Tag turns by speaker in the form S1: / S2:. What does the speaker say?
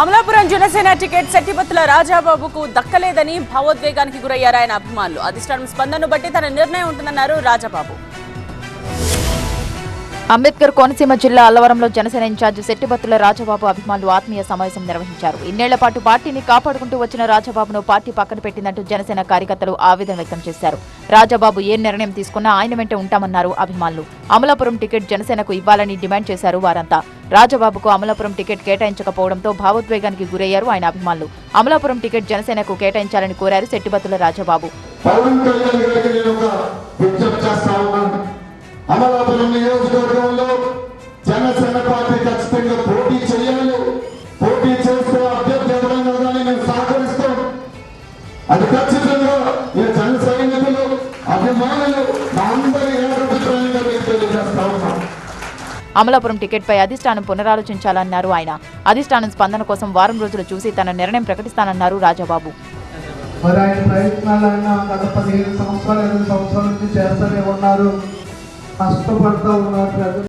S1: Amalapuram Janasena ticket Settipattula రాజాబాబుకు దక్కలేదని భావోద్వేగానికి గురయ్యారు ఆయన అభిమానులు. అధిష్టానం స్పందనను బట్టి తన నిర్ణయం ఉంటుందన్నారు రాజాబాబు.
S2: అంబేద్కర్ కోనసీమ జిల్లా అల్లవరంలో జనసేన ఇన్ఛార్జ్ శెట్టిబత్తుల రాజబాబు అభిమానులు ఆత్మీయ సమావేశం నిర్వహించారు. ఇన్నేళ్ళ పాటు పార్టీని కాపాడుకుంటూ వచ్చిన రాజబాబును పార్టీ పక్కన పెట్టిందంటూ జనసేన కార్యకర్తలు ఆవేదన వ్యక్తం చేశారు. రాజబాబు ఏ నిర్ణయం తీసుకున్నా ఆయన వెంట ఉంటామన్నారు అభిమానులు. అమలాపురం టికెట్ జనసేనకు ఇవ్వాలని డిమాండ్ చేశారు వారంతా. రాజబాబుకు అమలాపురం టికెట్ కేటాయించకపోవడంతో భావోద్వేగానికి గురయ్యారు ఆయన అభిమానులు. అమలాపురం టికెట్ జనసేనకు కేటాయించాలని కోరారు శెట్టిబత్తుల రాజబాబు.
S3: అమలాపురం నియోజకవర్గంలో జనసేన పార్టీ ఖచ్చితంగా పోటీ చేయాలి. పోటీ చేస్తూ అభ్యర్థి ఎవరైనా కానీ మేము సహకరిస్తాం. అది ఖచ్చితంగా ఈ జన సైనికులు అభిమానులు అందరి ఏకభిప్రాయంగా మేము తెలియజేస్తా ఉన్నాం.
S2: అమలాపురం టికెట్పై అధిష్టానం పునరాలోచించాలన్నారు ఆయన. అధిష్టానం స్పందన కోసం వారం రోజులు చూసి తన నిర్ణయం ప్రకటిస్తానన్నారు రాజాబాబు.
S4: మరి ఆయన ప్రయత్నాలైనా గత పదిహేను సంవత్సరాలు ఇరవై సంవత్సరాల నుంచి చేస్తూనే ఉన్నారు. కష్టపడతా ఉన్నారు ప్రజలు.